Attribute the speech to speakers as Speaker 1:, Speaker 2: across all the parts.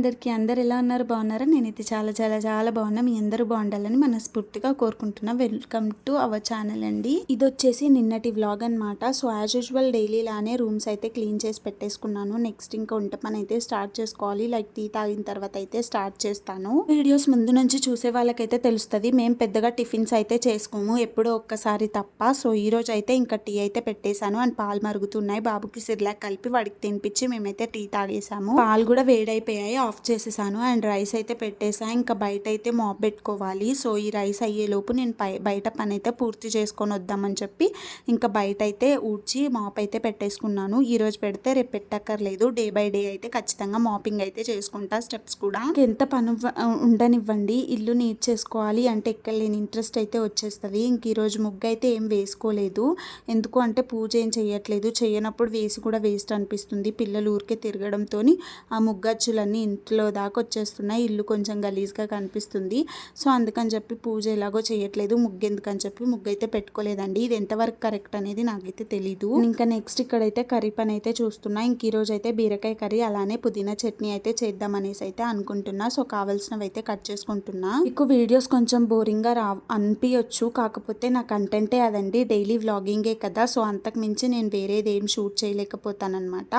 Speaker 1: అందరికీ అందరు ఎలా ఉన్నారు? బాగున్నారా? నేనైతే చాలా చాలా చాలా బాగున్నా. మీ అందరూ బాగుండాలని మనస్ఫూర్తిగా కోరుకుంటున్నా. వెల్కమ్ టు అవర్ ఛానల్ అండి. ఇది వచ్చేసి నిన్నటి వ్లాగ్ అనమాట సో యాజ్ యూజువల్ డైలీ లానే రూమ్స్ అయితే క్లీన్ చేసి పెట్టేసుకున్నాను. నెక్స్ట్ ఇంకా వంట పని అయితే స్టార్ట్ చేసుకోవాలి. లైక్ టీ తాగిన తర్వాత అయితే స్టార్ట్ చేస్తాను. వీడియోస్ ముందు నుంచి చూసే వాళ్ళకైతే తెలుస్తుంది. మేము పెద్దగా టిఫిన్స్ అయితే చేసుకోము. ఎప్పుడో ఒక్కసారి తప్ప. సో ఈ రోజు అయితే ఇంకా టీ అయితే పెట్టేశాను. అండ్ పాలు మరుగుతున్నాయి. బాబుకి సిర్లాక్ కలిపి వాడికి తినిపించి మేమైతే టీ తాగేసాము పాలు కూడా వేడైపోయాయి. ఆఫ్ చేసేసాను అండ్ రైస్ అయితే పెట్టేసా. ఇంకా బయట అయితే మాప్ పెట్టుకోవాలి. సో ఈ రైస్ అయ్యేలోపు నేను పై బయట పని అయితే పూర్తి చేసుకొని వద్దామని చెప్పి ఇంకా బయట అయితే ఊడ్చి మాప్ అయితే పెట్టేసుకున్నాను. ఈరోజు పెడితే రేపు పెట్టక్కర్లేదు. డే బై డే అయితే ఖచ్చితంగా మాపింగ్ అయితే చేసుకుంటా స్టెప్స్ కూడా. ఎంత పని ఉండనివ్వండి. ఇల్లు నీట్ చేసుకోవాలి అంటే ఎక్కడ లేని ఇంట్రెస్ట్ అయితే వచ్చేస్తుంది. ఇంక ఈరోజు ముగ్గు అయితే ఏం వేసుకోలేదు. ఎందుకు అంటే పూజ ఏం చేయట్లేదు చేయనప్పుడు వేసి కూడా వేస్ట్ అనిపిస్తుంది. పిల్లలు ఊరికే తిరగడంతో ఆ ముగ్గచ్చులన్నీ ఇంట్లో దాకా వచ్చేస్తున్నాయి ఇల్లు కొంచెం గలీజ్గా కనిపిస్తుంది. సో అందుకని చెప్పి పూజ ఎలాగో చేయట్లేదు. ముగ్గు ఎందుకని చెప్పి ముగ్గు అయితే పెట్టుకోలేదండి. ఇది ఎంతవరకు కరెక్ట్ అనేది నాకైతే తెలీదు. ఇంకా నెక్స్ట్ ఇక్కడైతే కర్రీ పని అయితే చూస్తున్నా. ఇంక ఈరోజు అయితే బీరకాయ కర్రీ అలానే పుదీనా చట్నీ అయితే చేద్దాం అనేసి అయితే అనుకుంటున్నా. సో కావాల్సినవి అయితే కట్ చేసుకుంటున్నా. మీకు వీడియోస్ కొంచెం బోరింగ్గా రా అనిపించచ్చు కాకపోతే నా కంటెంటే అదండి డైలీ వ్లాగింగే కదా. సో అంతకు మించి నేను వేరేది ఏం షూట్ చేయలేకపోతానమాట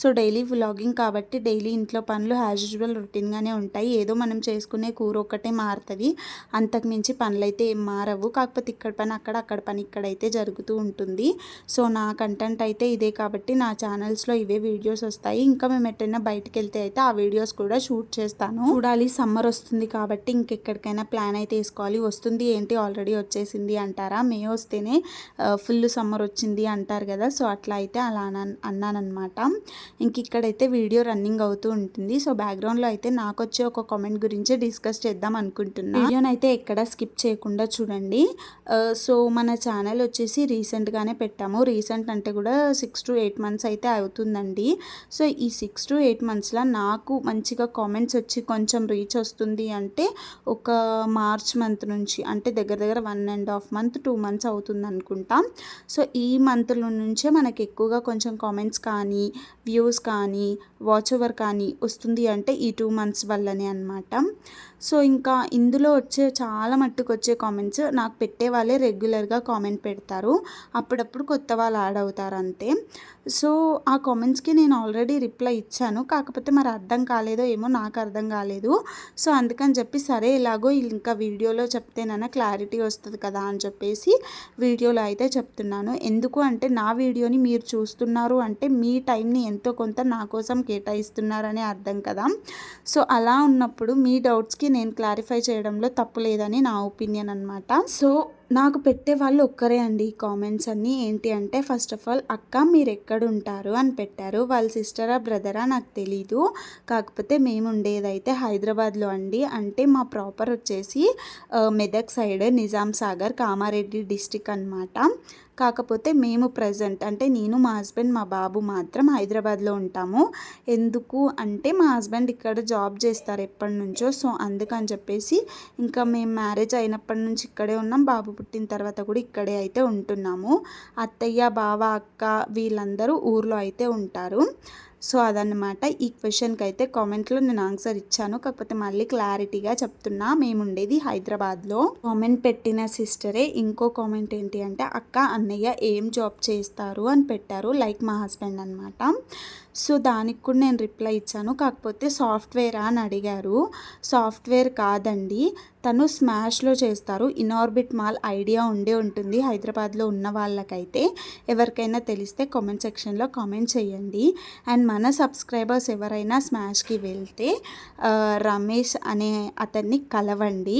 Speaker 1: సో డైలీ వ్లాగింగ్ కాబట్టి డైలీ ఇంట్లో పనులు యాజ్ యూజువల్ రొటీన్గానే ఉంటాయి. ఏదో మనం చేసుకునే కూర ఒక్కటే మారుతుంది. అంతకుమించి పనులైతే ఏం మారవు. కాకపోతే ఇక్కడ పని అక్కడ అక్కడ పని ఇక్కడైతే జరుగుతూ ఉంటుంది. సో నా కంటెంట్ అయితే ఇదే కాబట్టి నా ఛానల్స్లో ఇవే వీడియోస్ వస్తాయి. ఇంకా మేము ఎట్టైనా బయటకు వెళ్తే అయితే ఆ వీడియోస్ కూడా షూట్ చేస్తాను. చూడాలి సమ్మర్ వస్తుంది కాబట్టి ఇంకెక్కడికైనా ప్లాన్ అయితే వేసుకోవాలి. వస్తుంది ఏంటి? ఆల్రెడీ వచ్చేసింది అంటారా? మే వస్తేనే ఫుల్ సమ్మర్ వచ్చింది అంటారు కదా? సో అట్లా అయితే అలా అన్నానమాట ఇంక ఇక్కడైతే వీడియో రన్నింగ్ అవుతూ ఉంటుంది. సో బ్యాక్గ్రౌండ్లో అయితే నాకు వచ్చే ఒక కామెంట్ గురించి డిస్కస్ చేద్దాం అనుకుంటున్నాను వీడియోని అయితే ఎక్కడ స్కిప్ చేయకుండా చూడండి. సో మన ఛానల్ వచ్చేసి రీసెంట్గానే పెట్టాము. రీసెంట్ అంటే కూడా సిక్స్ టు ఎయిట్ మంత్స్ అయితే అవుతుందండి. సో ఈ సిక్స్ టు ఎయిట్ మంత్స్లో నాకు మంచిగా కామెంట్స్ వచ్చి కొంచెం రీచ్ వస్తుంది అంటే ఒక మార్చ్ మంత్ నుంచి అంటే దగ్గర దగ్గర one and half month two months అవుతుంది అనుకుంటా. సో ఈ మంత్లో నుంచే మనకి ఎక్కువగా కొంచెం కామెంట్స్ కానీ వ్యూస్ కానీ వాచ్ ఓవర్ కానీ వస్తుంది అంటే ఈ టూ మంత్స్ వల్లనే అనమాట సో ఇంకా ఇందులో వచ్చే చాలా మట్టుకు వచ్చే కామెంట్స్ నాకు పెట్టే వాళ్ళే రెగ్యులర్గా కామెంట్ పెడతారు. అప్పుడప్పుడు కొత్త వాళ్ళు యాడ్ అవుతారు అంతే. సో ఆ కామెంట్స్కి నేను ఆల్రెడీ రిప్లై ఇచ్చాను. కాకపోతే మరి అర్థం కాలేదో ఏమో నాకు అర్థం కాలేదు. సో అందుకని చెప్పి సరే ఇలాగో ఇంకా వీడియోలో చెప్తేనైనా క్లారిటీ వస్తుంది కదా అని చెప్పేసి వీడియోలో అయితే చెప్తున్నాను. ఎందుకు అంటే నా వీడియోని మీరు చూస్తున్నారు అంటే మీ టైంని ఎంతో కొంత నా కోసం కేటాయిస్తున్నారని అర్థం కదా. సో అలా ఉన్నప్పుడు మీ డౌట్స్కి నేను క్లారిఫై చేయడంలో తప్పు లేదని నా ఒపీనియన్ అనమాట సో నాకు పెట్టే వాళ్ళు ఒక్కరే అండి ఈ కామెంట్స్ అన్నీ. ఏంటి అంటే ఫస్ట్ ఆఫ్ ఆల్ అక్క మీరు ఎక్కడ ఉంటారు అని పెట్టారు. వాళ్ళ సిస్టరా బ్రదరా నాకు తెలీదు. కాకపోతే మేము ఉండేదైతే హైదరాబాద్లో అండి. అంటే మా ప్రాపర్ వచ్చేసి మెదక్ సైడ్ నిజాం సాగర్ కామారెడ్డి డిస్టిక్ అన్నమాట. కాకపోతే మేము ప్రజెంట్ అంటే నేను మా హస్బెండ్ మా బాబు మాత్రం హైదరాబాద్లో ఉంటాము. ఎందుకు అంటే మా హస్బెండ్ ఇక్కడ జాబ్ చేస్తారు ఎప్పటి నుంచో సో అందుకని చెప్పేసి ఇంకా మేము మ్యారేజ్ అయినప్పటి నుంచి ఇక్కడే ఉన్నాం. బాబు పుట్టిన తర్వాత కూడా ఇక్కడే అయితే ఉంటున్నాము. అత్తయ్య బావ అక్క వీళ్ళందరూ ఊర్లో అయితే ఉంటారు. సో అదనమాట ఈ క్వశ్చన్కి అయితే కామెంట్లో నేను ఆన్సర్ ఇచ్చాను. కాకపోతే మళ్ళీ క్లారిటీగా చెప్తున్నా. మేము ఉండేది హైదరాబాద్లో. కామెంట్ పెట్టిన సిస్టరే ఇంకో కామెంట్ ఏంటి అంటే అక్క అన్నయ్య ఏం జాబ్ చేస్తారు? అని పెట్టారు. లైక్ మా హస్బెండ్ అనమాట సో దానికి కూడా నేను రిప్లై ఇచ్చాను. కాకపోతే సాఫ్ట్వేరా అని అడిగారు. సాఫ్ట్వేర్ కాదండి. తను స్మాష్లో చేస్తారు. ఇనార్బిట్ మాల్ ఐడియా ఉండే ఉంటుంది హైదరాబాద్లో ఉన్న వాళ్ళకైతే. ఎవరికైనా తెలిస్తే కామెంట్ సెక్షన్లో కామెంట్ చేయండి. అండ్ మన సబ్స్క్రైబర్స్ ఎవరైనా స్మాష్కి వెళ్తే రమేష్ అనే అతన్ని కలవండి.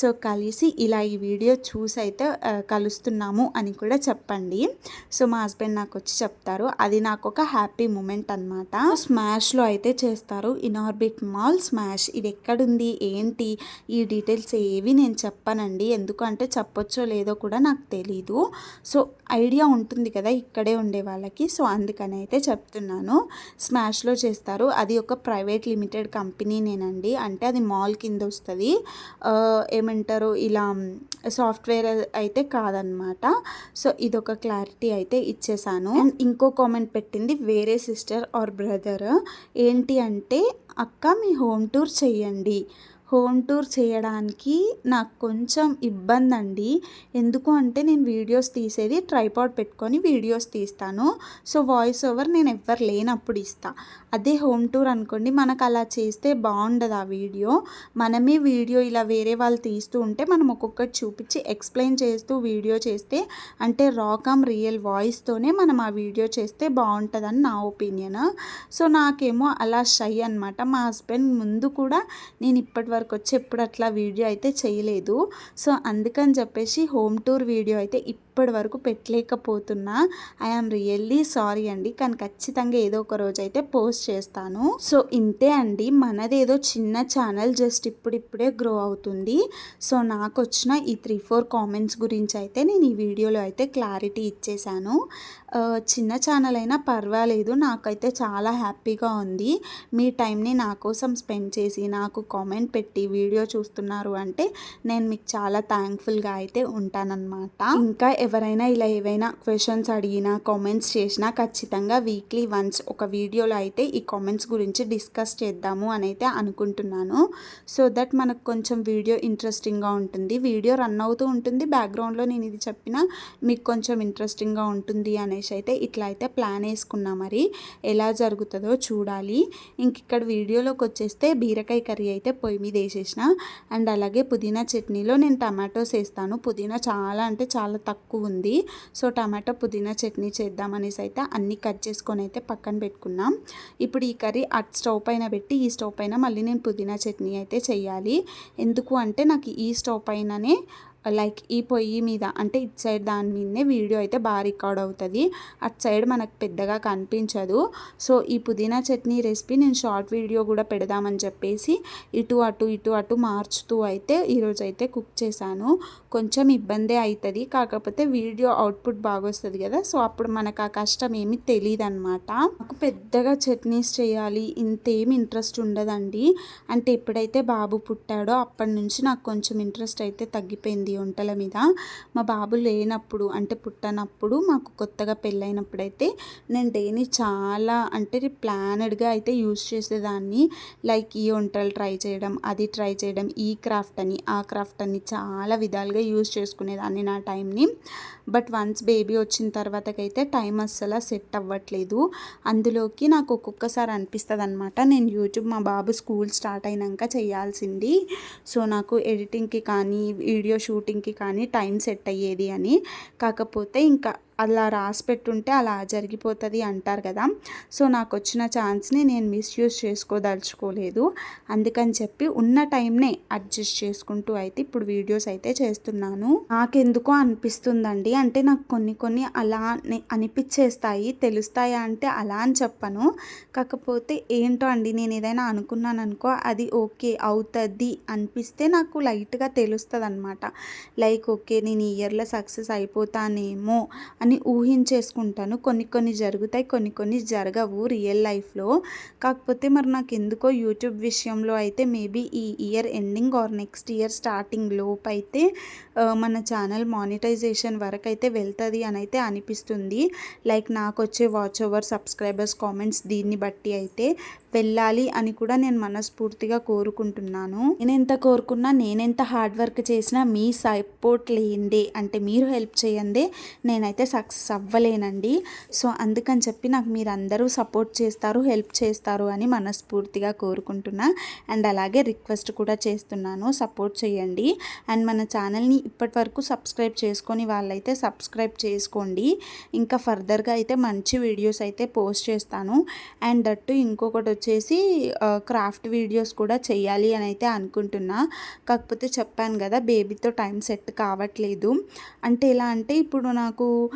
Speaker 1: సో కలిసి ఇలా ఈ వీడియో చూసి అయితే కలుస్తున్నాము అని కూడా చెప్పండి. సో మా హస్బెండ్ నాకు వచ్చి చెప్తారు. అది నాకు ఒక హ్యాపీ మూమెంట్ అనమాట స్మాష్లో అయితే చేస్తారు ఇనార్బిట్ మాల్ స్మాష్. ఇది ఎక్కడుంది? ఏంటి? ఈ డీటెయిల్స్ ఏవి నేను చెప్పానండి. ఎందుకంటే చెప్పొచ్చో లేదో కూడా నాకు తెలీదు. సో ఐడియా ఉంటుంది కదా ఇక్కడే ఉండే వాళ్ళకి. సో అందుకని అయితే చెప్తున్నాను. స్మాష్లో చేస్తారు. అది ఒక ప్రైవేట్ లిమిటెడ్ కంపెనీనేనండి అంటే అది మాల్ కింద వస్తుంది. ఏమంటారు ఇలా సాఫ్ట్వేర్ అయితే కాదనమాట. సో ఇదొక క్లారిటీ అయితే ఇచ్చేసాను. అండ్ ఇంకో కామెంట్ పెట్టింది వేరే సిస్టర్ ఆర్ బ్రదర్? ఏంటి అంటే అక్క మీ హోమ్ టూర్ చేయండి హోమ్ టూర్ చేయడానికి నాకు కొంచెం ఇబ్బంది అండి ఎందుకు అంటే నేను వీడియోస్ తీసేది ట్రైపాడ్ పెట్టుకొని వీడియోస్ తీస్తాను. సో వాయిస్ ఓవర్ నేను ఎవ్వరు లేనప్పుడు ఇస్తా. అదే హోమ్ టూర్ అనుకోండి మనకు అలా చేస్తే బాగుండదు ఆ వీడియో. మనమే వీడియో ఇలా వేరే వాళ్ళు తీస్తూ ఉంటే మనం ఒక్కొక్కటి చూపించి ఎక్స్ప్లెయిన్ చేస్తూ వీడియో చేస్తే అంటే రాకమ్ రియల్ వాయిస్తోనే మనం ఆ వీడియో చేస్తే బాగుంటుందని నా ఒపీనియన్. సో నాకేమో అలా షై అనమాట మా హస్బెండ్ ముందు కూడా నేను ఇప్పటి వరకు వచ్చి ఎప్పుడు అట్లా వీడియో అయితే చేయలేదు. సో అందుకని చెప్పేసి హోమ్ టూర్ వీడియో అయితే ఇప్పటి వరకు పెట్టలేకపోతున్నా ఐఆమ్ రియల్లీ సారీ అండి. కానీ ఖచ్చితంగా ఏదో ఒక రోజు అయితే పోస్ట్ చేస్తాను. సో ఇంతే అండి. మనదేదో చిన్న ఛానల్ జస్ట్ ఇప్పుడిప్పుడే గ్రో అవుతుంది. సో నాకు వచ్చిన ఈ త్రీ ఫోర్ కామెంట్స్ గురించి అయితే నేను ఈ వీడియోలో అయితే క్లారిటీ ఇచ్చేసాను చిన్న ఛానల్ అయినా పర్వాలేదు. నాకైతే చాలా హ్యాపీగా ఉంది. మీ టైంని నా కోసం స్పెండ్ చేసి నాకు కామెంట్ పెట్టి వీడియో చూస్తున్నారు అంటే నేను మీకు చాలా థ్యాంక్ఫుల్గా అయితే ఉంటానన్నమాట. ఇంకా ఎవరైనా ఇలా ఏవైనా క్వశ్చన్స్ అడిగినా కామెంట్స్ చేసినా ఖచ్చితంగా వీక్లీ వన్స్ ఒక వీడియోలో అయితే ఈ కామెంట్స్ గురించి డిస్కస్ చేద్దాము అని అయితే అనుకుంటున్నాను. సో దట్ మనకు కొంచెం వీడియో ఇంట్రెస్టింగ్గా ఉంటుంది. వీడియో రన్ అవుతూ ఉంటుంది. బ్యాక్గ్రౌండ్లో నేను ఇది చెప్పినా మీకు కొంచెం ఇంట్రెస్టింగ్గా ఉంటుంది అనేసి అయితే ఇట్లా అయితే ప్లాన్ వేసుకున్నా మరి ఎలా జరుగుతుందో చూడాలి. ఇంక ఇక్కడ వీడియోలోకి వచ్చేస్తే బీరకాయ కర్రీ అయితే పొయ్యి మీద వేసేసిన. అండ్ అలాగే పుదీనా చట్నీలో నేను టమాటోస్ వేస్తాను. పుదీనా చాలా అంటే చాలా తక్కువ ఉంది. సో టమాటో పుదీనా చట్నీ చేద్దామనేసి అయితే అన్నీ కట్ చేసుకొని అయితే పక్కన పెట్టుకున్నాం. ఇప్పుడు ఈ కర్రీ అట్ స్టవ్ పైన పెట్టి ఈ స్టవ్ పైన మళ్ళీ నేను పుదీనా చట్నీ అయితే చేయాలి. ఎందుకు అంటే నాకు ఈ స్టవ్ పైననే లైక్ ఈ పొయ్యి మీద అంటే ఇటు సైడ్ దాని మీదనే వీడియో అయితే బాగా రికార్డ్ అవుతుంది. అటు సైడ్ మనకు పెద్దగా కనిపించదు. సో ఈ పుదీనా చట్నీ రెసిపీ నేను షార్ట్ వీడియో కూడా పెడదామని చెప్పేసి ఇటు అటు ఇటు అటు మార్చుతూ అయితే ఈరోజు అయితే కుక్ చేశాను. కొంచెం ఇబ్బందే అవుతుంది కాకపోతే వీడియో అవుట్పుట్ బాగా వస్తుంది కదా సో అప్పుడు మనకు ఆ కష్టం ఏమి తెలియదు అనమాట నాకు పెద్దగా చట్నీస్ చేయాలి ఇంతేమి ఇంట్రెస్ట్ ఉండదండి. అంటే ఎప్పుడైతే బాబు పుట్టాడో అప్పటి నుంచి నాకు కొంచెం ఇంట్రెస్ట్ అయితే తగ్గిపోయింది. వంటల మీద. మా బాబు లేనప్పుడు అంటే పుట్టనప్పుడు మాకు కొత్తగా పెళ్ళైనప్పుడు అయితే నేను డైలీ చాలా అంటే ప్లానెడ్గా అయితే యూస్ చేసేదాన్ని. లైక్ ఈ వంటలు ట్రై చేయడం అది ట్రై చేయడం ఈ క్రాఫ్ట్ అని ఆ క్రాఫ్ట్ అని చాలా విధాలుగా యూస్ చేసుకునేదాన్ని నా టైంని. బట్ వన్స్ బేబీ వచ్చిన తర్వాతకైతే టైం అస్సలు సెట్ అవ్వట్లేదు. అందులోకి నాకు ఒక్కొక్కసారి అనిపిస్తుంది అనమాట నేను యూట్యూబ్ మా బాబు స్కూల్ స్టార్ట్ అయినాక చేయాల్సింది. సో నాకు ఎడిటింగ్కి కానీ వీడియో షూటింగ్కి కానీ టైం సెట్ అయ్యేది అని. కాకపోతే ఇంకా అలా రాసి పెట్టుంటే అలా జరిగిపోతుంది అంటారు కదా. సో నాకు వచ్చిన ఛాన్స్ని నేను మిస్యూజ్ చేసుకోదలుచుకోలేదు. అందుకని చెప్పి ఉన్న టైంనే అడ్జస్ట్ చేసుకుంటూ అయితే ఇప్పుడు వీడియోస్ అయితే చేస్తున్నాను. నాకెందుకో అనిపిస్తుందండి. అంటే నాకు కొన్ని కొన్ని అలా అనిపించేస్తాయి తెలుస్తాయా అంటే అలా అని చెప్పను. కాకపోతే ఏంటో అండి నేను ఏదైనా అనుకున్నాను అనుకో అది ఓకే అవుతుంది అనిపిస్తే నాకు లైట్గా తెలుస్తుంది అనమాట లైక్ ఓకే నేను ఈ ఇయర్లో సక్సెస్ అయిపోతానేమో అని ఊహించేసుకుంటాను. కొన్ని కొన్ని జరుగుతాయి కొన్ని కొన్ని జరగవు రియల్ లైఫ్లో కాకపోతే మరి నాకు ఎందుకో యూట్యూబ్ విషయంలో అయితే మేబీ ఈ year ending or next year starting లోపు అయితే మన ఛానల్ మానిటైజేషన్ వరకు అయితే వెళ్తుంది అని అయితే అనిపిస్తుంది. లైక్ నాకు వచ్చే వాచ్ ఓవర్ సబ్స్క్రైబర్స్ కామెంట్స్ దీన్ని బట్టి అయితే వెళ్ళాలి అని కూడా నేను మనస్ఫూర్తిగా కోరుకుంటున్నాను. నేను ఎంత కోరుకున్నా నేనెంత హార్డ్ వర్క్ చేసినా మీ సపోర్ట్ లేనిదే అంటే మీరు హెల్ప్ చేయందే నేనైతే సక్సెస్ అవ్వలేనండి. సో అందుకని చెప్పి నాకు మీరు అందరూ సపోర్ట్ చేస్తారు హెల్ప్ చేస్తారు అని మనస్ఫూర్తిగా కోరుకుంటున్నా. అండ్ అలాగే రిక్వెస్ట్ కూడా చేస్తున్నాను సపోర్ట్ చేయండి. అండ్ మన ఛానల్ని ఇప్పటి వరకు సబ్స్క్రైబ్ చేసుకొని వాళ్ళైతే సబ్స్క్రైబ్ చేసుకోండి. ఇంకా ఫర్దర్గా అయితే మంచి వీడియోస్ అయితే పోస్ట్ చేస్తాను. అండ్ దట్టు ఇంకొకటి వచ్చేసి క్రాఫ్ట్ వీడియోస్ కూడా చేయాలి అని అయితే అనుకుంటున్నా. కాకపోతే చెప్పాను కదా బేబీతో టైం సెట్ కావట్లేదు. అంటే ఎలా అంటే ఇప్పుడు నాకు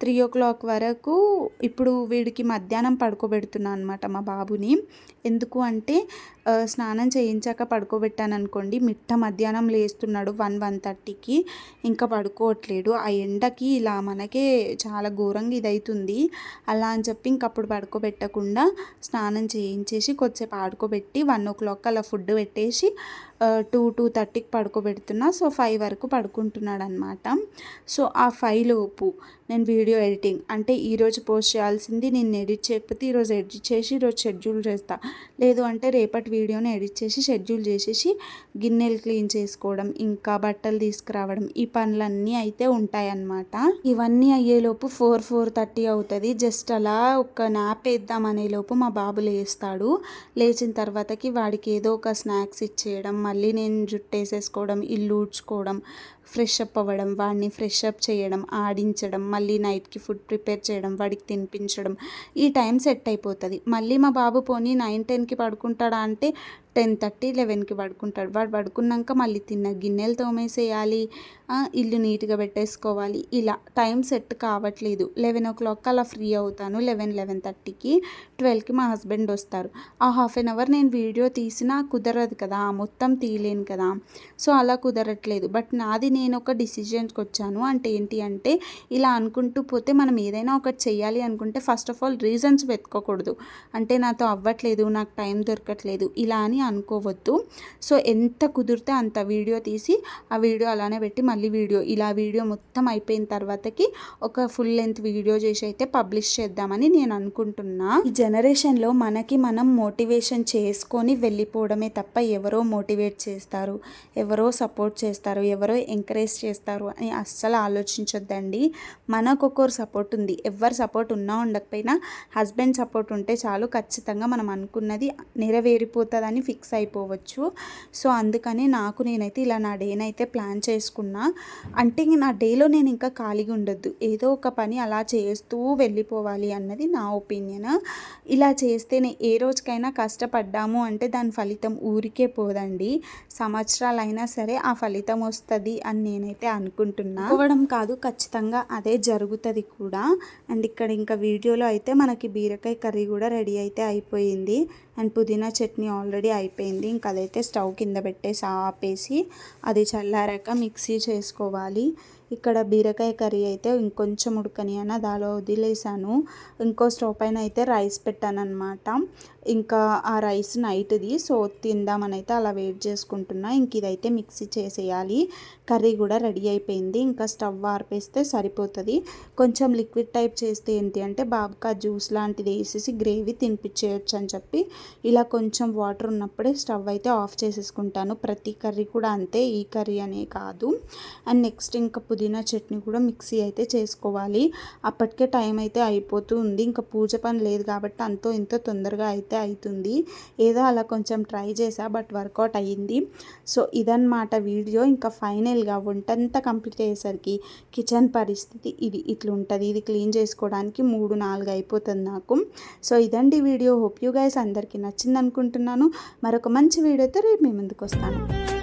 Speaker 1: త్రీ ఓ క్లాక్ వరకు ఇప్పుడు వీడికి మధ్యాహ్నం పడుకోబెడుతున్నాను అనమాట మా బాబుని. ఎందుకు అంటే స్నానం చేయించాక పడుకోబెట్టాను అనుకోండి మిట్ట మధ్యాహ్నం లేస్తున్నాడు వన్ వన్ థర్టీకి. ఇంకా పడుకోవట్లేడు. ఆ ఎండకి ఇలా మనకే చాలా ఘోరంగా ఇదవుతుంది అలా అని చెప్పి ఇంకప్పుడు పడుకోబెట్టకుండా స్నానం చేయించేసి కొద్దిసేపు ఆడుకోబెట్టి వన్ ఓ క్లాక్ అలా ఫుడ్ పెట్టేసి టూ టూ థర్టీకి పడుకోబెడుతున్నా. సో ఫైవ్ వరకు పడుకుంటున్నాడు అనమాట సో ఆ ఫైవ్ లోపు నేను వీడియో వీడియో ఎడిటింగ్. అంటే ఈరోజు పోస్ట్ చేయాల్సింది నేను ఎడిట్ చేయకపోతే ఈరోజు ఎడిట్ చేసి ఈరోజు షెడ్యూల్ చేస్తా. లేదు అంటే రేపటి వీడియోని ఎడిట్ చేసి షెడ్యూల్ చేసేసి గిన్నెలు క్లీన్ చేసుకోవడం ఇంకా బట్టలు తీసుకురావడం ఈ పనులన్నీ అయితే ఉంటాయన్నమాట. ఇవన్నీ అయ్యేలోపు ఫోర్ ఫోర్ థర్టీ అవుతుంది. జస్ట్ అలా ఒక నాప్ వేద్దాం అనేలోపు మా బాబు లేస్తాడు. లేచిన తర్వాతకి వాడికి ఏదో ఒక స్నాక్స్ ఇచ్చేయడం మళ్ళీ నేను జుట్టు వేసేసుకోవడం ఇల్లు ఊడ్చుకోవడం ఫ్రెష్ అప్ అవ్వడం వాడిని ఫ్రెష్ అప్ చేయడం ఆడించడం మళ్ళీ నైట్కి ఫుడ్ ప్రిపేర్ చేయడం వాడికి తినిపించడం ఈ టైం సెట్ అయిపోతుంది. మళ్ళీ మా బాబు పోనీ నైన్ టెన్కి పడుకుంటాడా అంటే టెన్ థర్టీ లెవెన్కి పడుకుంటాడు. వాడు పడుకున్నాక మళ్ళీ తిన్న గిన్నెలు తోమేసేయాలి ఇల్లు నీట్గా పెట్టేసుకోవాలి. ఇలా టైం సెట్ కావట్లేదు. లెవెన్ ఓ క్లాక్ అలా ఫ్రీ అవుతాను. లెవెన్ లెవెన్ థర్టీకి ట్వెల్వ్కి మా హస్బెండ్ వస్తారు. ఆ హాఫ్ అన్ అవర్ నేను వీడియో తీసినా కుదరదు కదా మొత్తం తీయలేను కదా. సో అలా కుదరట్లేదు. బట్ నాది నేను ఒక డిసిజన్కి వచ్చాను. అంటే ఏంటి అంటే ఇలా అనుకుంటూ పోతే మనం ఏదైనా ఒకటి చేయాలి అనుకుంటే ఫస్ట్ ఆఫ్ ఆల్ రీజన్స్ వెతుకోకూడదు అంటే నాతో అవ్వట్లేదు నాకు టైం దొరకట్లేదు ఇలా అని అనుకోవద్దు. సో ఎంత కుదిరితే అంత వీడియో తీసి ఆ వీడియో అలానే పెట్టి మళ్ళీ వీడియో ఇలా వీడియో మొత్తం అయిపోయిన తర్వాతకి ఒక ఫుల్ లెంత్ వీడియో చేసి అయితే పబ్లిష్ చేద్దామని నేను అనుకుంటున్నా. ఈ జనరేషన్లో మనకి మనం మోటివేషన్ చేసుకొని వెళ్ళిపోవడమే తప్ప ఎవరో మోటివేట్ చేస్తారు ఎవరో సపోర్ట్ చేస్తారు ఎవరో ఎంకరేజ్ చేస్తారు అని అస్సలు ఆలోచించొద్దండి. మనకొకరు సపోర్ట్ ఉంది. ఎవరు సపోర్ట్ ఉన్నా ఉండకపోయినా హస్బెండ్ సపోర్ట్ ఉంటే చాలు ఖచ్చితంగా మనం అనుకున్నది నెరవేరిపోతుందని ఫిక్స్ అయిపోవచ్చు. సో అందుకని నాకు నేనైతే ఇలా నా డేనైతే ప్లాన్ చేసుకున్నా. అంటే నా డేలో నేను ఇంకా ఖాళీగా ఉండొద్దు. ఏదో ఒక పని అలా చేస్తూ వెళ్ళిపోవాలి అన్నది నా ఒపీనియన్. ఇలా చేస్తేనే ఏ రోజుకైనా కష్టపడ్డాము అంటే దాని ఫలితం ఊరికే పోదండి. సంవత్సరాలైనా సరే ఆ ఫలితం వస్తుంది అని నేనైతే అనుకుంటున్నా. పోవడం కాదు ఖచ్చితంగా అదే జరుగుతుంది కూడా. అండ్ ఇక్కడ ఇంకా వీడియోలో అయితే మనకి బీరకాయ కర్రీ కూడా రెడీ అయితే అయిపోయింది. అండ్ పుదీనా చట్నీ ఆల్రెడీ అయిపోయింది. ఇంకా అదైతే స్టవ్ కింద పెట్టేసి ఆపేసి అది చల్లారాక మిక్సీ చేసుకోవాలి. ఇక్కడ బీరకాయ కర్రీ అయితే ఇంకొంచెం ఉడకని అని దాలో వదిలేసాను. ఇంకో స్టవ్ పైన అయితే రైస్ పెట్టాను అనమాట ఇంకా ఆ రైస్ నైట్ది. సో తిందామనైతే అలా వెయిట్ చేసుకుంటున్నా. ఇంక ఇదైతే మిక్సీ చేసేయాలి. కర్రీ కూడా రెడీ అయిపోయింది. ఇంకా స్టవ్ ఆర్పేస్తే సరిపోతుంది. కొంచెం లిక్విడ్ టైప్ చేస్తే ఏంటి అంటే బాబుకి ఆ జ్యూస్ లాంటిది వేసేసి గ్రేవీ తినిపించేయచ్చు అని చెప్పి ఇలా కొంచెం వాటర్ ఉన్నప్పుడే స్టవ్ అయితే ఆఫ్ చేసేసుకుంటాను. ప్రతి కర్రీ కూడా అంతే. ఈ కర్రీ అనే కాదు. అండ్ నెక్స్ట్ ఇంకా పుదీనా చట్నీ కూడా మిక్సీ అయితే చేసుకోవాలి. అప్పటికే టైం అయితే అయిపోతూ ఉంది. ఇంకా పూజ పని లేదు కాబట్టి అంతో ఇంతో తొందరగా అయితే అవుతుంది ఏదో అలా కొంచెం ట్రై చేసా బట్ వర్కౌట్ అయ్యింది. సో ఇదన్నమాట వీడియో. ఇంకా ఫైనల్గా వంటంతా కంప్లీట్ అయ్యేసరికి కిచెన్ పరిస్థితి ఇది ఇట్లుంటుంది. ఇది క్లీన్ చేసుకోవడానికి మూడు నాలుగు అయిపోతుంది నాకు. సో ఇదండి వీడియో. హోప్ యూ గైస్ అందరికీ నచ్చింది అనుకుంటున్నాను మరొక మంచి వీడియోతో రేపు మీ ముందుకు వస్తాను.